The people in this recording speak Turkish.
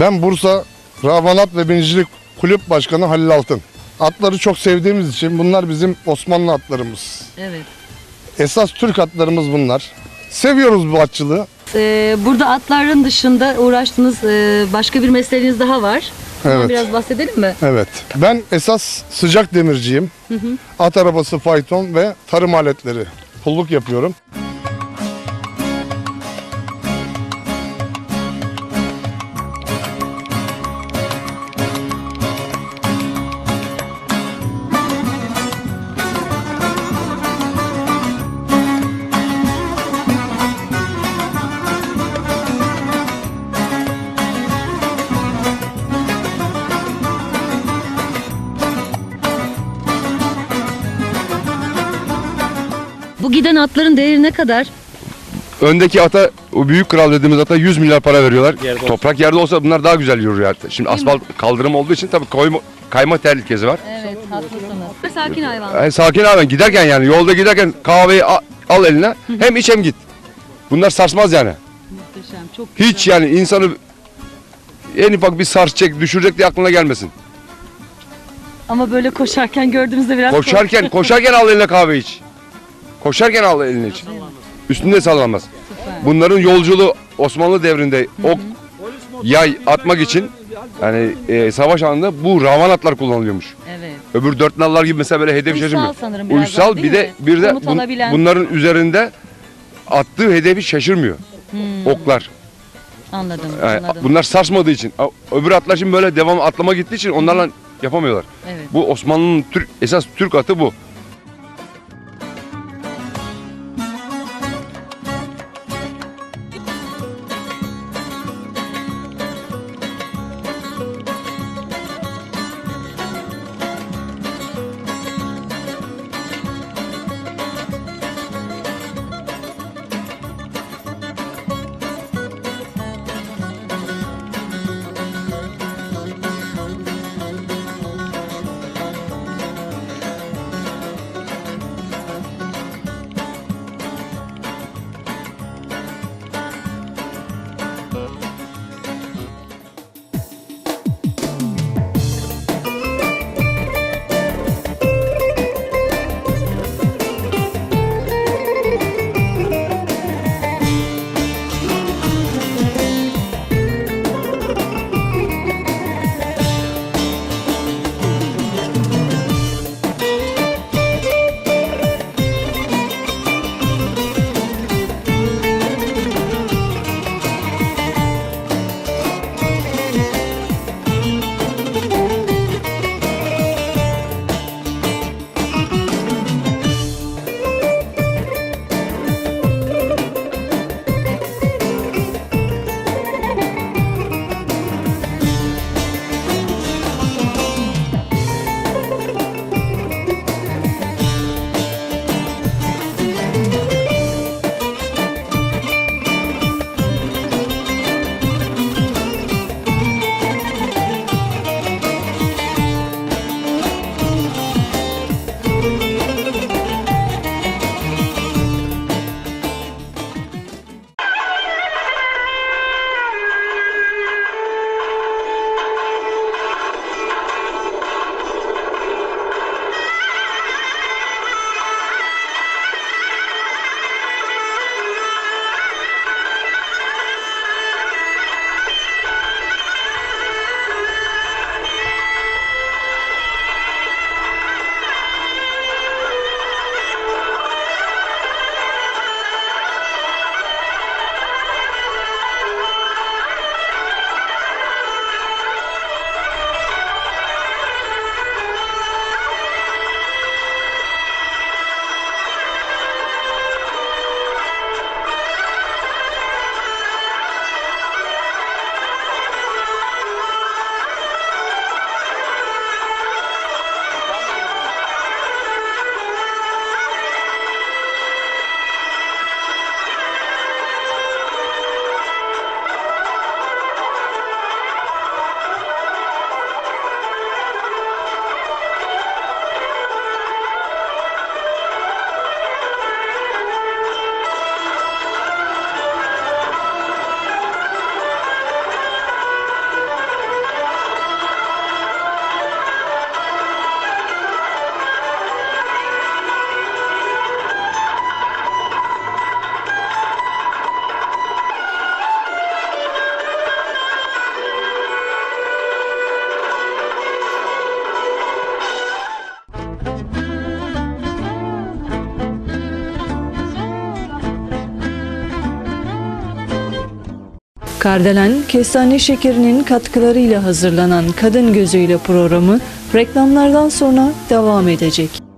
Ben Bursa Ravanat ve Binicilik Kulüp Başkanı Halil Altın. Atları çok sevdiğimiz için bunlar bizim Osmanlı atlarımız. Evet. Esas Türk atlarımız bunlar. Seviyoruz bu atçılığı. Ee, burada atların dışında uğraştığınız e, başka bir mesleğiniz daha var. Bundan Evet. biraz bahsedelim mi? Evet. Ben esas sıcak demirciyim. At arabası, fayton ve tarım aletleri. Pulluk yapıyorum. Bu giden atların değeri ne kadar? Öndeki ata, o büyük kral dediğimiz ata 100 milyar para veriyorlar. Toprak yerde olsa bunlar daha güzel yürür yani. Şimdi asfalt kaldırım olduğu için tabii koyma, kayma tehlikesi var. Evet, haklısınız. Sakin hayvan. Yani sakin abi giderken yani yolda giderken kahveyi a- al eline hem iç hem git. Bunlar sarsmaz yani. Muhteşem, çok Hiç yani insanı en ufak bir sarsacak, düşürecek diye aklına gelmesin. Ama böyle koşarken gördüğünüzde biraz Koşarken, koşarken al eline kahve iç. Koşarken al eline iç. Üstünde sallanmaz. Bunların yolculuğu Osmanlı devrinde ok, yay atmak için yani e, savaş anında bu ravan atlar kullanılıyormuş. Evet. Öbür dört nallar gibi mesela böyle hedef Uysal şaşırmıyor. sanırım biraz Uysal daha, değil bir de mi? bir de Komut bun- alabilen. bunların üzerinde attığı hedefi şaşırmıyor. Oklar. Anladım, Yani anladım. bunlar sarsmadığı için. A- Öbür atlar şimdi böyle devam atlama gittiği için onlarla yapamıyorlar. Evet. Bu Osmanlı'nın Türk esas Türk atı bu. Kardelen, kestane şekerinin katkılarıyla hazırlanan Kadın Gözüyle programı reklamlardan sonra devam edecek.